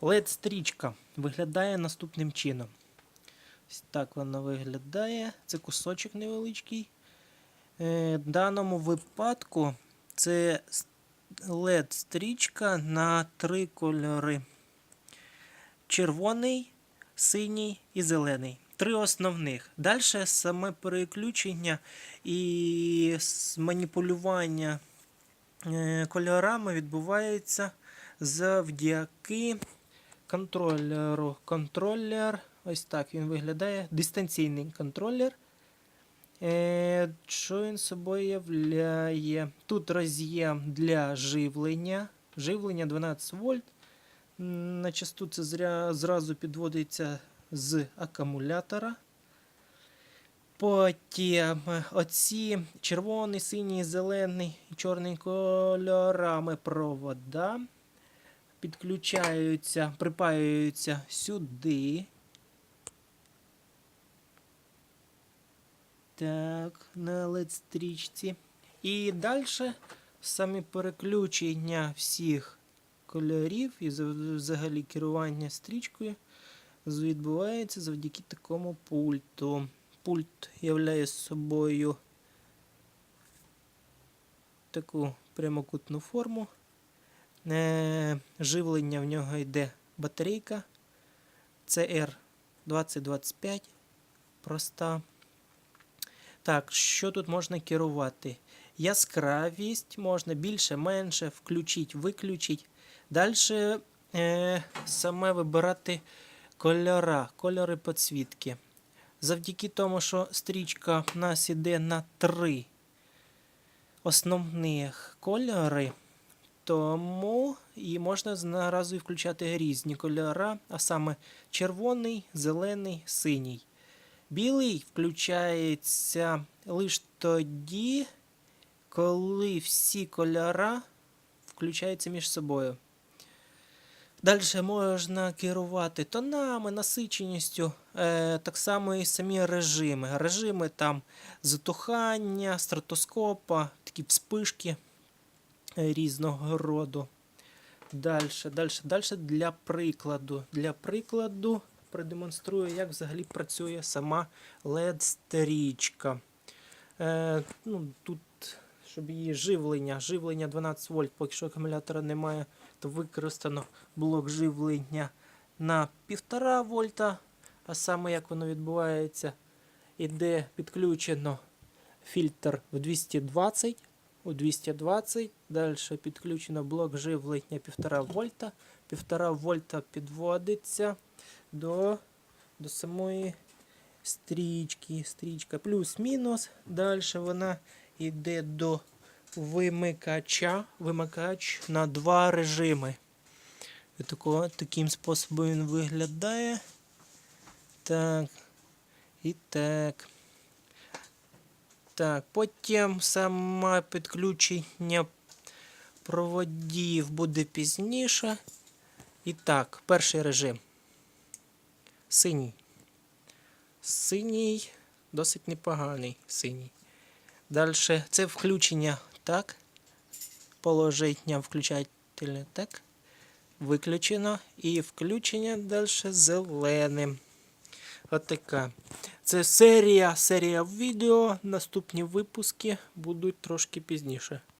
LED-стрічка виглядає наступним чином. Ось так вона виглядає. Це кусочок невеличкий. Е, В даному випадку це LED-стрічка на три кольори: червоний, синій і зелений. Три основних. Далі саме переключення і маніпулювання е, кольорами відбувається завдяки контролеру. Контролер, ось так він виглядає. Дистанційний контролер. Е, що він собою являє? Тут роз'єм для живлення. Живлення 12 вольт. На частоту це зря, зразу підводиться з акумулятора. Потім оці червоний, синій, зелений чорний кольорами провода підключаються, припаюються сюди. Так, на LED-стрічці. І далі самі переключення всіх кольорів і взагалі керування стрічкою відбувається завдяки такому пульту. Пульт являє собою таку прямокутну форму. Е, живлення в нього йде батарейка CR2025 проста. Так, що тут можна керувати? Яскравість можна більше, менше, включить, виключить. Далі е, саме вибирати кольора, кольори підсвітки. Завдяки тому, що стрічка в нас іде на три основних кольори, тому і можна зразу і включати різні кольори, а саме червоний, зелений, синій. Білий включається лише тоді, коли всі кольори включаються між собою. Далі можна керувати тонами, насиченістю, е, так само і самі режими. Режими там затухання, стратоскопа, такі вспишки різного роду. Далі, далі, далі для прикладу. Для прикладу продемонструю, як взагалі працює сама LED-стрічка. Е, ну, тут, щоб її живлення, живлення 12 вольт, поки що акумулятора немає, то використано блок живлення на 1,5 вольта. А саме як воно відбувається, іде підключено фільтр в 220, у 220, далі підключено блок живлення 1,5 вольта. 1,5 вольта підводиться до, до самої стрічки. Стрічка плюс-мінус. Далі вона йде до вимикача. Вимикач на два режими. Такого, таким способом він виглядає. Так. І так. Так, потім саме підключення проводів буде пізніше. І так, перший режим. Синій. Синій, досить непоганий синій. Далі це включення так. Положення включателя так. Виключено. І включення далі зеленим. Отака. Це серія, серія відео. Наступні випуски будуть трошки пізніше.